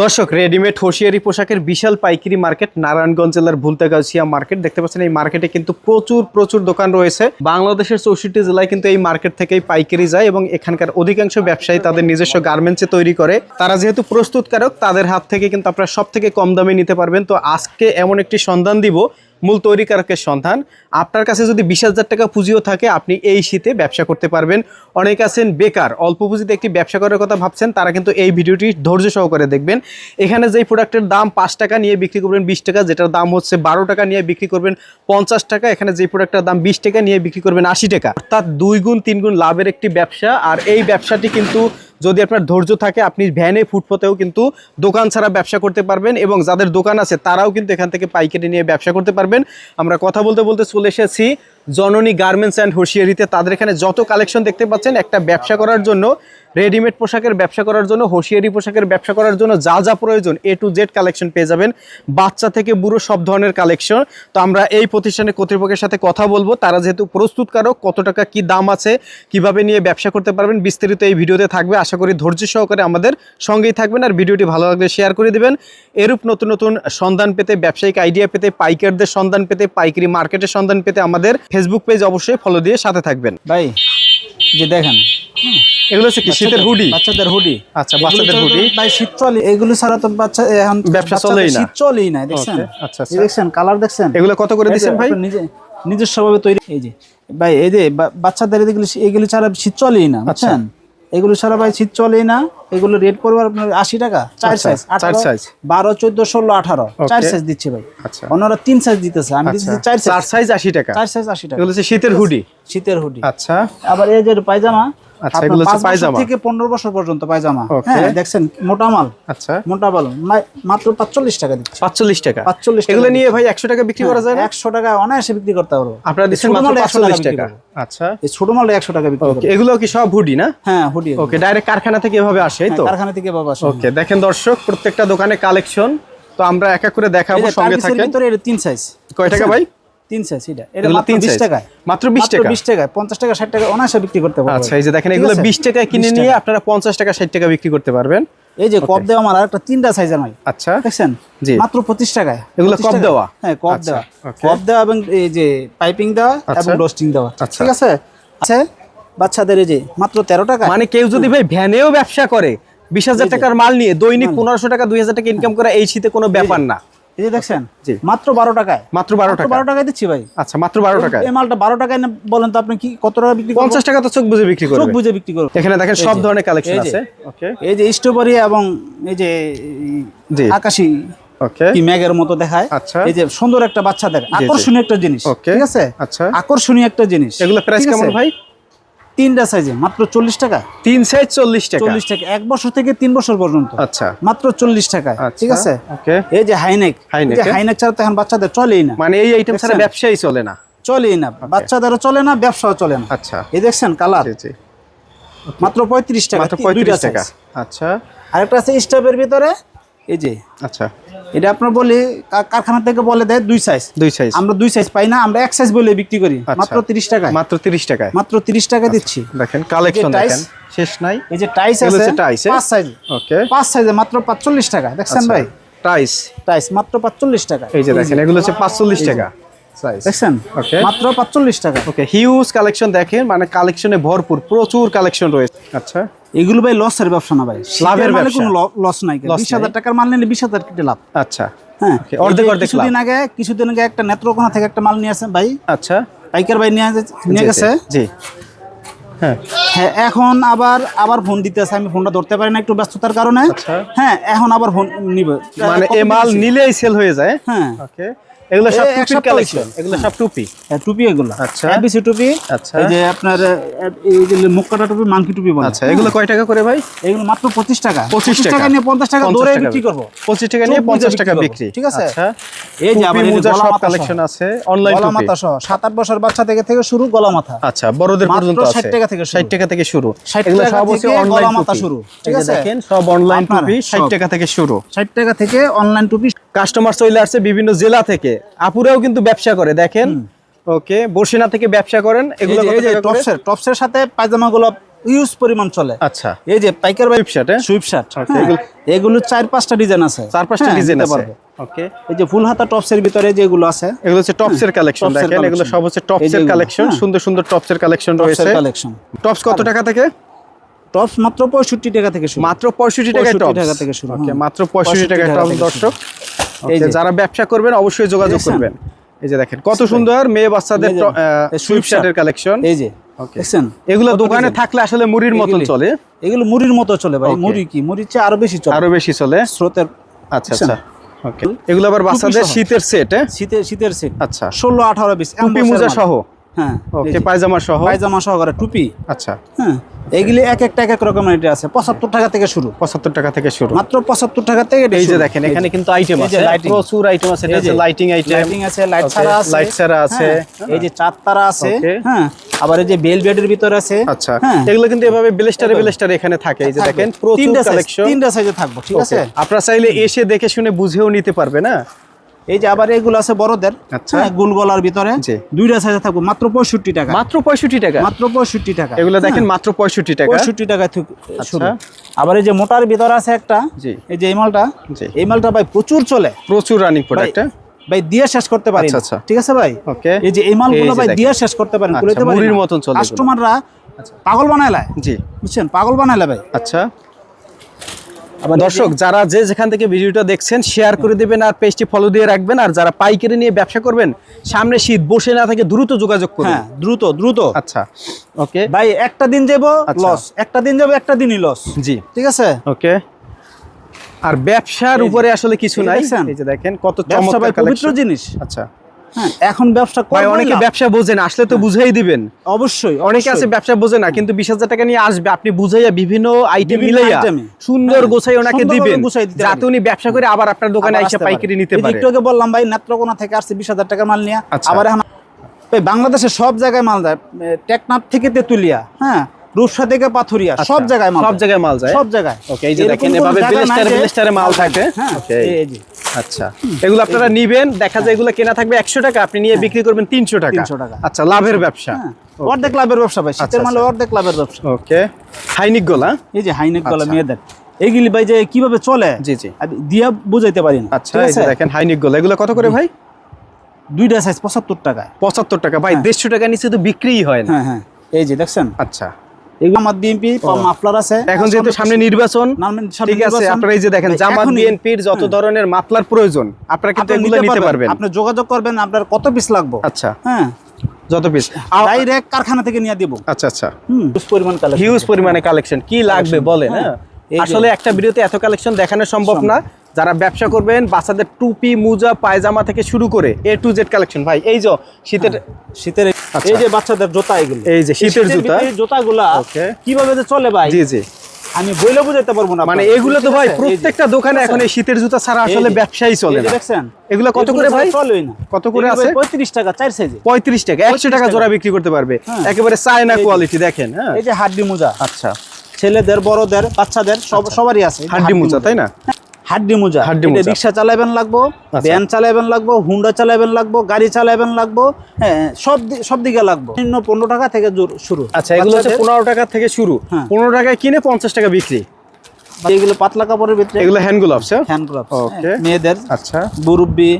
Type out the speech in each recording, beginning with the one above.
দর্শক, readymade hosiery পোশাকের বিশাল পাইকারি মার্কেট নারায়ণগঞ্জ জেলার ভুলতাগাছিয়া মার্কেট। দেখতে পাচ্ছেন এই মার্কেটে কিন্তু প্রচুর প্রচুর দোকান রয়েছে। বাংলাদেশের চৌষট্টি জেলায় কিন্তু এই মার্কেট থেকেই পাইকারি যায় এবং এখানকার অধিকাংশ ব্যবসায়ী তাদের নিজস্ব গার্মেন্টসে তৈরি করে। তারা যেহেতু প্রস্তুতকারক, তাদের হাত থেকে কিন্তু আপনারা সব থেকে কম দামে নিতে পারবেন। তো আজকে এমন একটি সন্ধান দিব মূল তৈরিকারকের সন্ধান। আপনার কাছে যদি বিশ হাজার টাকা পুঁজিও থাকে, আপনি এই শীতে ব্যবসা করতে পারবেন। অনেক আছেন বেকার, অল্প পুঁজিতে একটি ব্যবসা করার কথা ভাবছেন, তারা কিন্তু এই ভিডিওটি ধৈর্য সহকারে দেখবেন। এখানে যেই প্রোডাক্টের দাম পাঁচ টাকা নিয়ে বিক্রি করবেন বিশ টাকা, যেটার দাম হচ্ছে বারো টাকা নিয়ে বিক্রি করবেন পঞ্চাশ টাকা, এখানে যে প্রোডাক্টের দাম বিশ টাকা নিয়ে বিক্রি করবেন আশি টাকা। অর্থাৎ দুই গুণ, তিন গুণ লাভের একটি ব্যবসা, আর এই ব্যবসাটি কিন্তু যদি আপনার ধৈর্য থাকে, আপনি ভ্যানে ফুটপথেও কিন্তু দোকান ছাড়া ব্যবসা করতে পারবেন এবং যাদের দোকান আছে, তারাও কিন্তু এখান থেকে পাইকারি নিয়ে ব্যবসা করতে পারবেন। আমরা কথা বলতে বলতে চলে এসেছি জননী গার্মেন্টস অ্যান্ড হোশিয়ারিতে তাদের এখানে যত কালেকশন দেখতে পাচ্ছেন, একটা ব্যবসা করার জন্য রেডিমেড পোশাকের ব্যবসা করার জন্য, হোশিয়ারি পোশাকের ব্যবসা করার জন্য যা যা প্রয়োজন এ টু জেড কালেকশন পেয়ে যাবেন। বাচ্চা থেকে বুড়ো সব ধরনের কালেকশন তো আমরা এই প্রতিষ্ঠানের কর্তৃপক্ষের সাথে কথা বলব। তারা যেহেতু প্রস্তুতকারক, কত টাকা কি দাম আছে, কীভাবে নিয়ে ব্যবসা করতে পারবেন, বিস্তারিত এই ভিডিওতে থাকবে। আশা করি ধৈর্য সহকারে আমাদের সঙ্গেই থাকবেন আর ভিডিওটি ভালো লাগলে শেয়ার করে দিবেন। এরূপ নতুন নতুন সন্ধান পেতে, ব্যবসায়িক আইডিয়া পেতে, পাইকারদের সন্ধান পেতে, পাইকারি মার্কেটের সন্ধান পেতে আমাদের ফেসবুক পেজ অবশ্যই ফলো দিয়ে সাথে থাকবেন। ভাই যে দেখেন এগুলো হচ্ছে কি? শীতের হুডি? বাচ্চাদের হুডি। আচ্ছা, বাচ্চাদের হুডি। ভাই শীত চলে এগুলো ছাড়া তো বাচ্চা এখন ব্যবসা চলেই না। শীত চলেই না দেখছেন? আচ্ছা, আচ্ছা। দেখছেন কালার দেখছেন? এগুলো কত করে দিচ্ছেন ভাই? নিজে নিজস্বভাবে তৈরি এই যে ভাই এই যে বাচ্চাদের এগুলো এগুলো ছাড়া শীত চলেই না আচ্ছা। বুঝছেন? এগুলো ছাড়া ভাই শীত চলেই না। এগুলো রেট পড়বে আপনার আশি টাকা চার সাইজ সাইজ চার সাইজ বারো চোদ্দ ষোলো আঠারো। চার সাইজ দিচ্ছে ভাই। ওনারা অন্যরা তিন সাইজ দিতেছে আমি দিচ্ছি চার সাইজ আশি টাকা। চার সাইজ আশি টাকা। শীতের হুডি শীতের হুডি আচ্ছা। আবার এই যে পায়জামা আচ্ছা, আপনার এগুলো হচ্ছে পায়জামা। থেকে পনেরো বছর পর্যন্ত পায়জামা। হ্যাঁ মোটা মাল। আচ্ছা। মোটা মাল। মাত্র পাঁচচল্লিশ টাকা দিচ্ছে। পাঁচচল্লিশ টাকা? পাঁচচল্লিশ টাকা এগুলো নিয়ে ভাই একশো টাকা বিক্রি করা যায় না? একশো টাকা অনায়াসে বিক্রি করতে পারব। আপনারা দিচ্ছেন মাত্র মালটা 100 পাঁচচল্লিশ বিক্রি টাকা। আচ্ছা। এই ছোট মালটা একশো টাকা বিক্রি ওকে এগুলো কি সব হুডি না? হ্যাঁ হুডি ওকে ডাইরেক্ট কারখানা থেকে এভাবে আসে তো? কারখানা থেকে আসে। ওকে দেখেন দর্শক প্রত্যেকটা দোকানে কালেকশন তো আমরা এক এক করে দেখাবো সঙ্গে থাকেন। ভিতরে তিন সাইজ কয় টাকা ভাই? তিন সাইজ এটা। এটা মাত্র তিন বিশ size? টাকায়। মাত্র বিশ মাত্র টাকা। বিশ টাকায় পঞ্চাশ টাকা ষাট টাকা অনায়াসে বিক্রি করতে পারব আচ্ছা এই যে দেখেন এগুলো আছে? বিশ টাকায় কিনে নিয়ে আপনারা পঞ্চাশ টাকা ষাট টাকা বিক্রি করতে পারবেন। এই যে কপ দেওয়া মাল আর তিনটা সাইজের মাল। আচ্ছা। দেখছেন? জি। মাত্র পঁচিশ টাকায়। এগুলো কপ দেওয়া? হ্যাঁ কপ দেওয়া। কপ দেওয়া এবং এই যে পাইপিং দেওয়া। এবং রোস্টিং দেওয়া। ঠিক আছে? বাচ্চাদের এই যে মাত্র তেরো টাকা। মানে কেউ যদি ভাই ভ্যানেও ব্যবসা করে বিশ হাজার টাকার মাল নিয়ে দৈনিক পনেরোশো টাকা দুই হাজার টাকা ইনকাম করা এই শীতে কোনো ব্যাপার না। এই যে দেখছেন জি। মাত্র বারো টাকায়। মাত্র বারো টাকা বারো টাকায়। দিচ্ছি ভাই। আচ্ছা মাত্র বারো টাকায়। এই মালটা বারো টাকায় বলেন তো আপনি কি কত টাকা বিক্রি পঞ্চাশ টাকা তো চোখ বুঝে বিক্রি চোখ বুঝে বিক্রি করবেন। এখানে দেখেন সব ধরনের কালেকশন এই যে, আছে। ওকে এই যে স্ট্রবেরি এবং এই যে আকাশি ওকে কি ম্যাগের মতো দেখায়। আচ্ছা। এই যে সুন্দর একটা বাচ্চাদের আকর্ষণীয় একটা জিনিস ঠিক আছে? আচ্ছা। আকর্ষণীয় একটা জিনিস। এগুলো প্রাইস কেমন ভাই? তিনটা সাইজে মাত্র চল্লিশ টাকা? তিন সাইজ চল্লিশ টাকা। চল্লিশ টাকা এক বছর থেকে তিন বছর পর্যন্ত। আচ্ছা। মাত্র চল্লিশ টাকা আচ্ছা, ঠিক আছে? এই যে হাইনেক হাইনেক, ছাড়া তো এখন বাচ্চাদের চলেই না। মানে এই আইটেম ছাড়া ব্যবসাই চলে না। চলেই না বাচ্চাদেরও চলে না ব্যবসাও চলে না। আচ্ছা। এই দেখছেন কালার মাত্র পঁয়ত্রিশ টাকা পঁয়ত্রিশ টাকা। আচ্ছা। আরেকটা আছে স্টাফের ভিতরে এই যে আচ্ছা। এটা আপনার বলি কারখানা থেকে বলে দেয় দুই সাইজ দুই সাইজ আমরা দুই সাইজ পাই না আমরা এক সাইজ বলে বিক্রি করি আচ্ছা। মাত্র তিরিশ টাকায়। মাত্র তিরিশ টাকায়। মাত্র তিরিশ টাকা দিচ্ছি। দেখেন কালেকশন দেখেন শেষ নাই। এই যে টাইস আছে টাইস, পাঁচ সাইজ ওকে। পাঁচ সাইজে মাত্র পাঁচচল্লিশ টাকা দেখছেন ভাই? টাইস টাইস মাত্র পাঁচচল্লিশ টাকা এই যে দেখেন এগুলো হচ্ছে পাঁচচল্লিশ টাকা। দেখছেন? Okay. মাত্র পাঁচচল্লিশ টাকা ওকে হিউজ কালেকশন দেখেন মানে কালেকশনে ভরপুর প্রচুর কালেকশন রয়েছে। আচ্ছা। এগুলো ভাই লসের ব্যবসা না ভাই। লাভের ব্যবসা। কোনো লস নাই বিশ হাজার টাকার মাল নিলে বিশ হাজার কেটে লাভ। আচ্ছা। হ্যাঁ অর্ধেক অর্ধেক কিছুদিন আগে কিছুদিন আগে একটা নেত্রকোনা থেকে একটা মাল নিয়ে আসেন ভাই। আচ্ছা। পাইকার ভাই নিয়ে গেছে। জি। হ্যাঁ। হ্যাঁ এখন আবার আবার ফোন দিতেছে। আমি ফোনটা ধরতে পারি না একটু ব্যস্ততার কারণে। আচ্ছা। হ্যাঁ এখন আবার ফোন নিবে। মানে এ মাল নিলেই সেল হয়ে যায়। হ্যাঁ। ওকে এগুলো সব সপ্তাহ কালেকশন এগুলো সব টুপি। হ্যাঁ, টুপি এগুলো। আচ্ছা। এবিসি টুপি আচ্ছা। এই যে আপনার এই যে মুক্কাটা টুপি টুপি বলে। আচ্ছা এগুলো কয় টাকা করে ভাই? এগুলো মাত্র পঁচিশ টাকা। 25 টাকা। নিয়ে পঞ্চাশ টাকা 50 দৌড়ে টাকা বিক্রি করব। পঁচিশ টাকা নিয়ে চোখ বুজে পঞ্চাশ টাকা বিক্রি। ঠিক আছে? আচ্ছা। এই যে টুপি, মোজা সব কালেকশন আছে অনলাইন গলা টুপি। মাথা সহ সাত আট বছর বাচ্চা থেকে থেকে শুরু গলা মাথা। আচ্ছা বড়দের পর্যন্ত 60 টাকা থেকে শুরু। 60 টাকা থেকে শুরু। 60 এগুলো সব হচ্ছে অনলাইন গলা মাথা শুরু, ঠিক আছে? দেখেন সব অনলাইন টুপি 60 টাকা থেকে শুরু। ষাট টাকা থেকে অনলাইন টুপি। কাস্টমার চলে আসছে বিভিন্ন জেলা থেকে। আপুরাও কিন্তু ব্যবসা করে দেখেন। ওকে বর্ষিনা থেকে ব্যবসা করেন এগুলো টাকা? টপসের টপসের সাথে পায়জামা গুলো ইউজ পরিমাণ চলে। আচ্ছা। এই যে পাইকার হ্যাঁ? শার্ট এগুলো- চার পাঁচটা ডিজাইন আছে। চার পাঁচটা হ্যাঁ, ডিজাইন আছে। ওকে এই যে ফুল হাতা টপসের ভিতরে যেগুলো আছে। এগুলো হচ্ছে টপসের কালেকশন দেখেন এগুলো সব হচ্ছে টপসের কালেকশন হ্যাঁ। সুন্দর সুন্দর টপসের কালেকশন রয়েছে। কালেকশন টপস কত টাকা থেকে? টপস মাত্র পঁয়ষট্টি টাকা থেকে শুরু। মাত্র পঁয়ষট্টি টাকায় 65 টপস। টাকা থেকে শুরু, ওকে হ্যাঁ। মাত্র পঁয়ষট্টি টাকা টপস দর্শক। এই। যারা ব্যবসা করবেন অবশ্যই যোগাযোগ করবেন। এই যে দেখেন কত সুন্দর মেয়ে বাচ্চাদের সুইপশার্টের সুইপ শার্টের কালেকশন এই যে দেখছেন? এগুলো দোকানে থাকলে আসলে মুড়ির মতন চলে। এগুলো মুড়ির মতো চলে ভাই। মুড়ি কি? মুড়ির চেয়ে আরও বেশি চলে। আরও বেশি চলে। স্রোতের আচ্ছা আচ্ছা। ওকে। এগুলো আবার বাচ্চাদের শীতের সেট হ্যাঁ? শীতের শীতের সেট আচ্ছা। ষোলো আঠারো বিশ মোজা সহ? হ্যাঁ ওকে পায়জামা সহ? পায়জামা সহকারে টুপি। আচ্ছা। হ্যাঁ এগুলি এক একটা এক এক রকমের এটা আছে পঁচাত্তর টাকা থেকে শুরু। পঁচাত্তর টাকা থেকে শুরু। মাত্র পঁচাত্তর টাকা থেকে এই যে দেখেন এখানে কিন্তু আইটেম আছে। প্রচুর আইটেম আছে এটা লাইটিং আইটেম লাইটিং আছে লাইট ছাড়া আছে। light ছাড়া আছে। হ্যাঁ, এই যে চার তারা আছে। হ্যাঁ আবার এই যে বেল বেডের ভিতর আছে। আচ্ছা হ্যাঁ। এগুলো কিন্তু এভাবে ব্লেস্টারে ব্লেস্টারে এখানে থাকে। এই যে দেখেন প্রচুর কালেকশন তিনটা সাইজে থাকব ঠিক আছে? আপনারা চাইলে এসে দেখে শুনে বুঝেও নিতে পারবে না এই যে আবার এগুলো আছে বড়দের আচ্ছা। হ্যাঁ, গোল গলার ভিতরে দুইটা সাইজে থাকব মাত্র পঁয়ষট্টি টাকা। মাত্র পঁয়ষট্টি টাকা? মাত্র পঁয়ষট্টি টাকা। এগুলো দেখেন মাত্র পঁয়ষট্টি টাকা। পঁয়ষট্টি টাকা শুরু আচ্ছা। আবার এই যে মোটার ভিতরে আছে একটা এই যে এই মালটা। এই মালটা ভাই প্রচুর চলে। প্রচুর রানিং প্রোডাক্ট ভাই দিয়ে শেষ করতে পারি আচ্ছা, আচ্ছা। ঠিক আছে ভাই? ওকে। এই যে এই মালগুলো ভাই দিয়ে শেষ করতে পারেন মুড়ির মতন চলে কাস্টমাররা পাগল বানায় লাই জি। বুঝছেন? পাগল বানায় লাই ভাই। আচ্ছা। দর্শক যারা যে যেখান থেকে ভিডিওটা দেখছেন শেয়ার করে দিবেন আর পেজটি ফলো দিয়ে রাখবেন। আর যারা পাইকারি নিয়ে ব্যবসা করবেন সামনে শীত বসে না থেকে দ্রুত যোগাযোগ করুন। হ্যাঁ দ্রুত দ্রুত। আচ্ছা ওকে ভাই একটা দিন যাব আচ্ছা। লস একটা দিন যাব একটা দিনই লস জি। ঠিক আছে? ওকে আর ব্যবসার উপরে আসলে কিছু নাই। এই যে দেখেন কত চমৎকার পবিত্র জিনিস। আচ্ছা। হ্যাঁ এখন ব্যবসা ভাই অনেকে না। ব্যবসা বোঝেন আসলে তো বুঝাই দিবেন। অবশ্যই অনেকে আছে ব্যবসা বোঝে না কিন্তু বিশ হাজার টাকা নিয়ে আসবে আপনি বুঝাইয়া বিভিন্ন আইটেম মিলাইয়া সুন্দর হ্যাঁ, গোছাই ওনাকে দিবেন যাতে উনি ব্যবসা করে আবার আপনার দোকানে এসে পাইকারি। নিতে পারে। একটু আগে বললাম ভাই নেত্রকোনা থেকে আসছে বিশ হাজার টাকার মাল নিয়ে। আচ্ছা। আবার এখন ভাই বাংলাদেশে সব জায়গায় মাল দেয়। টেকনাফ থেকে তেতুলিয়া হ্যাঁ। রূপসা থেকে পাথুরিয়া সব জায়গায় মাল সব জায়গায় মাল যায়। সব জায়গায়। ওকে এই যে দেখেন এভাবে বিলেস্টারে বিলেস্টারে মাল থাকে। হ্যাঁ ওকে এই- এই যে। আচ্ছা। এগুলো আপনারা নিবেন দেখা যায় এগুলো কেনা থাকবে একশো টাকা আপনি নিয়ে বিক্রি করবেন তিনশো টাকা। 300 টাকা। আচ্ছা লাভের ব্যবসা। হ্যাঁ, অর্ধেক লাভের ব্যবসা ভাই শীতের আচ্ছা, মালে আচ্ছা। অর্ধেক লাভের ব্যবসা। ওকে হাইনিক গোলা? এই যে হাইনেক গলা আচ্ছা। মেয়েদের। এইগুলি ভাই যে কীভাবে চলে জি, জি। আমি দিয়া বুঝাইতে পারি না। আচ্ছা এই যে দেখেন হাইনিক গলা এগুলো কত করে ভাই? দুইটা সাইজ পঁচাত্তর টাকায়। পঁচাত্তর টাকা। ভাই হ্যাঁ। দেড়শো টাকা নিচে তো বিক্রিই হয় না। হ্যাঁ হ্যাঁ। এই যে দেখছেন? আচ্ছা। এগুলো আমার বিএনপি মাফলার আছে। এখন যেহেতু সামনে নির্বাচন ঠিক আছে আপনারা এই যে দেখেন জামাত বিএনপির যত। ধরনের মাপলার প্রয়োজন আপনারা কিন্তু এগুলো নিতে পারবেন। আপনি যোগাযোগ করবেন আপনার কত পিস লাগবে? আচ্ছা। হ্যাঁ। যত পিস ডাইরেক্ট কারখানা থেকে নিয়ে দিব। আচ্ছা আচ্ছা। হিউজ পরিমাণ কালেকশন হিউজ পরিমাণে কালেকশন কি লাগবে বলেন হ্যাঁ। হ্যাঁ? আসলে একটা ভিডিওতে এত কালেকশন দেখানো সম্ভব না। যারা ব্যবসা করবেন বাচ্চাদের টুপি মোজা পায়জামা থেকে শুরু করে এ টু জেড কালেকশন ভাই এই যে শীতের শীতের এই- আচ্ছা। যে বাচ্চাদের জুতা এগুলো। এই যে শীতের জুতা। ভিতরে জুতাগুলা. কীভাবে যে চলে ভাই? জি জি। আমি বইলে বুঝাইতে পারব না মানে এগুলো তো ভাই? এই প্রত্যেকটা দোকানে এখন এই শীতের জুতা ছাড়া আসলে ব্যবসায়ী চলে না। দেখছেন? এগুলো কত করে ভাই? চলবেই না। কত করে আছে? 35 টাকা চার সাইজে। পঁয়ত্রিশ টাকা একশো টাকা জোড়া বিক্রি করতে পারবে। হ্যাঁ। একেবারে চায়না কোয়ালিটি দেখেন হ্যাঁ। এই যে হাড্ডি মোজা। আচ্ছা। ছেলেদের বড়দের বাচ্চাদের সব সবারই আছে। এই হাড্ডি মোজা। তাই না? হাড্ডি মোজা। এটা রিক্সা চালাবেন লাগবো আচ্ছা। ভ্যান চালাবেন লাগবো হুন্ডা চালাবেন লাগবো গাড়ি চালাবেন লাগবো হ্যাঁ সব সব দিকে লাগবো। নিম্ন পনেরো টাকা থেকে শুরু। আচ্ছা এগুলো হচ্ছে পনেরো টাকা থেকে শুরু। হ্যাঁ। পনেরো টাকায় কিনে পঞ্চাশ টাকা বিক্রি। এগুলো পাতলা কাপড়ের ভিতরে। এগুলো hand gloves hand gloves Okay. মেয়েদের আচ্ছা। মুরব্বী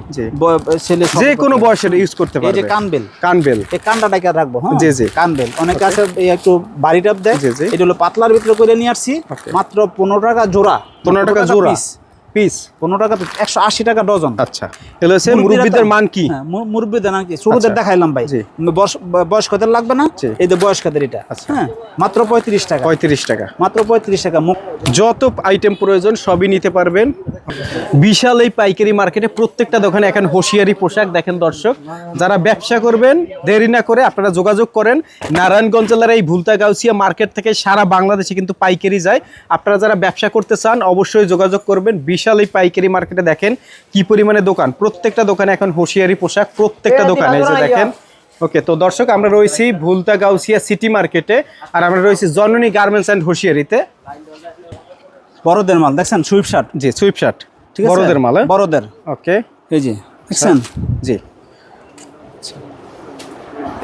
ছেলে যে কোনো বয়সের ইউজ করতে পারে। এই যে পারবে। কানবেল। কানবেল। এই কানটা ডাকা রাখব হ্যাঁ? জি, জি। কানবেল। অনেকে আছে একটু বাড়ি টাপ দেয়। এটা হলো পাতলার ভিতরে করে নিয়ে আসছি। মাত্র পনেরো টাকা জোড়া। পনেরো টাকা জোড়া। পিস পিস পনেরো টাকা একশো আশি টাকা ডজন আচ্ছা এগুলো হচ্ছে মুরব্বীদের মান কি? হ্যাঁ, মুরব্বিদের ছোটদের আচ্ছা। দেখাইলাম ভাই। বয়স্কদের লাগবে না? এই যে বয়স্কদের এটা। আচ্ছা। হ্যাঁ মাত্র পঁয়ত্রিশ টাকা। পঁয়ত্রিশ টাকা। মাত্র পঁয়ত্রিশ টাকা। যত আইটেম প্রয়োজন সবই নিতে পারবেন। বিশাল এই পাইকারি মার্কেটে প্রত্যেকটা দোকানে এখন হোশিয়ারি পোশাক দেখেন দর্শক। যারা ব্যবসা করবেন দেরি না করে আপনারা যোগাযোগ করেন। নারায়ণগঞ্জ জেলার এই ভুলতা গাউসিয়া মার্কেট থেকে সারা বাংলাদেশে কিন্তু পাইকারি যায়। আপনারা যারা ব্যবসা করতে চান অবশ্যই যোগাযোগ করবেন। বিশাল এই পাইকারি মার্কেটে দেখেন কি পরিমাণে দোকান। প্রত্যেকটা দোকানে এখন হুঁশিয়ারি পোশাক প্রত্যেকটা দোকানে যে দেখেন। ওকে তো দর্শক আমরা রয়েছি ভুলতা গাউসিয়া সিটি মার্কেটে আর আমরা রয়েছি জননী গার্মেন্টস অ্যান্ড হুশিয়ারিতে। বড়দের মাল দেখছেন? Sweatshirt. জি সুইপ শার্ট। ঠিক আছে? বড়দের মাল হ্যাঁ? বড়দের। ওকে। এই যে দেখছেন? জি।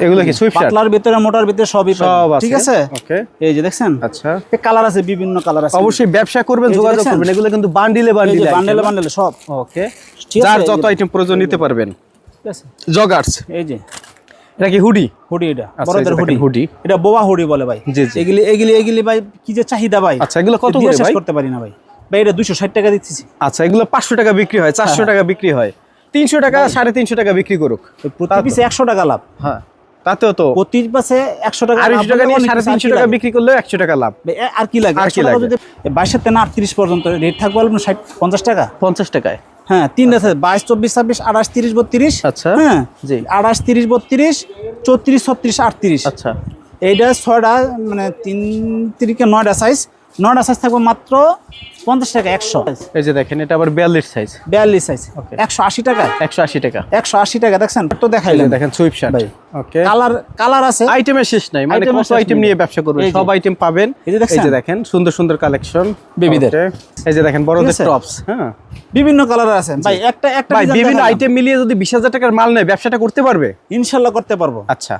এগুলো কি সুইফট পাতলার ভিতরে মোটার ভিতরে সবই সব আছে। ঠিক আছে? ওকে এই যে দেখছেন? আচ্ছা। কালার আছে বিভিন্ন কালার আছে। অবশ্যই ব্যবসা করবেন যোগাযোগ করবেন। এগুলো কিন্তু বান্ডিলে এই যে বান্ডিলে বান্ডেলে বান্ডেলে সব। ওকে যার যত আইটেম প্রয়োজন নিতে পারবেন। ঠিক আছে। জগার্স এই যে। এটা কি হুডি হুডি এটা আচ্ছা, বড়দের হুডি হুডি। এটা বোবা হুডি বলে ভাই। এগুলি এগুলি এগুলি ভাই কি যে চাহিদা ভাই। আচ্ছা এগুলো কত করে ভাই? করতে পারি না ভাই। ভাই এটা দুশো ষাট টাকা দিচ্ছি। আচ্ছা এগুলো পাঁচশো টাকা বিক্রি হয় চারশো টাকা বিক্রি হয়। তিনশো টাকা সাড়ে তিনশো টাকা বিক্রি করুক। প্রতি পিসে একশো টাকা লাভ। হ্যাঁ। তাতেও তো প্রতি পিসে একশো টাকা আড়াইশো টাকা নিয়ে সাড়ে তিনশো টাকা বিক্রি করলেও একশো টাকা লাভ। আর কি লাগে? আর কি লাগে? যদি বাইশের থেকে আটত্রিশ পর্যন্ত রেট থাকবে বলবেন ষাট পঞ্চাশ টাকা? পঞ্চাশ টাকায়? হ্যাঁ তিন আছে বাইশ চব্বিশ ছাব্বিশ আঠাশ তিরিশ বত্রিশ। আচ্ছা। হ্যাঁ জি। আঠাশ তিরিশ বত্রিশ চৌত্রিশ ছত্রিশ আটত্রিশ। আচ্ছা। এইটা ছয়টা মানে তিন তিরিকে নয়টা সাইজ নয়টা সাইজ থাকবে মাত্র পঞ্চাশ টাকা একশো। এই যে দেখেন এটা আবার বিয়াল্লিশ সাইজ বিয়াল্লিশ সাইজ একশো আশি টাকা? একশো আশি টাকা। একশো আশি টাকা দেখছেন? তো দেখাইলেন দেখেন সুইপ শার্ট ভাই। ওকে কালার কালার আছে। আইটেমের শেষ নাই মানে কত আইটেম নিয়ে ব্যবসা করবেন সব আইটেম পাবেন। এই যে দেখছেন? এই যে দেখেন সুন্দর সুন্দর কালেকশন বেবিদের। এই যে দেখেন বড়দের টপস হ্যাঁ। বিভিন্ন কালার আছে। ভাই একটা একটা ভাই বিভিন্ন আইটেম মিলিয়ে যদি বিশ হাজার টাকার মাল নেয় ব্যবসাটা করতে পারবে? ইনশাল্লাহ করতে পারব। আচ্ছা।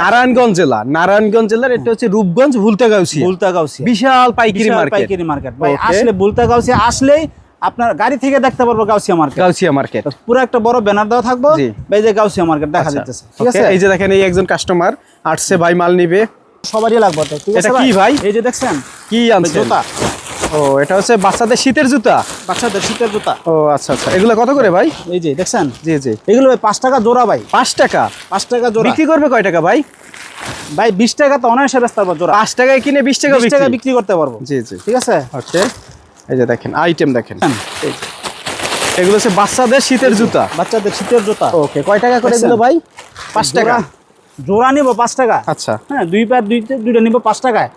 নারায়ণগঞ্জ জেলা। নারায়ণগঞ্জ জেলার এটা হচ্ছে রূপগঞ্জ ভুলতাগাউসি বুলতা গাউসি বিশাল পাইকারি মার্কেট। পাইকারি মার্কেট। ভাই আসলে বুলতা গাউসি আসলেই আপনার গাড়ি থেকে দেখতে পারব গাউসিয়া মার্কেট। গাউসিয়া মার্কেট। পুরো একটা বড় ব্যানার দেওয়া থাকব। এই যে গাউসিয়া মার্কেট দেখা যাচ্ছে ঠিক আছে? এই যে দেখেন এই একজন কাস্টমার আসছে ভাই মাল নিবে। সবারই লাগবে তো, ঠিক আছে এটা কি ভাই? এই যে দেখছেন? কি আনছেন? জুতা। ও এটা হচ্ছে বাচ্চাদের শীতের জুতা? বাচ্চাদের শীতের জুতা। ও আচ্ছা আচ্ছা। এগুলো কত করে ভাই? এই যে দেখছেন? জি জি। এগুলো ভাই পাঁচ টাকা জোড়া ভাই। পাঁচ টাকা? পাঁচ টাকা জোড়া। বিক্রি করবে কয় টাকা ভাই? ভাই বিশ টাকা তো অনায়াসে ব্যস্ত পারব জোড়া। পাঁচ টাকায় কিনে বিশ টাকা বিশ টাকা বিক্রি? করতে পারব। জি জি। ঠিক আছে? ওকে। এই যে দেখেন আইটেম দেখেন। হ্যাঁ। এগুলো হচ্ছে বাচ্চাদের শীতের জুতা। বাচ্চাদের শীতের জুতা। ওকে কয় টাকা করে? দিল ভাই? পাঁচ টাকা। জোড়া- নিবো পাঁচ টাকা। আচ্ছা। হ্যাঁ দুই প্যার দুই দুইটা নিবো পাঁচ টাকায়।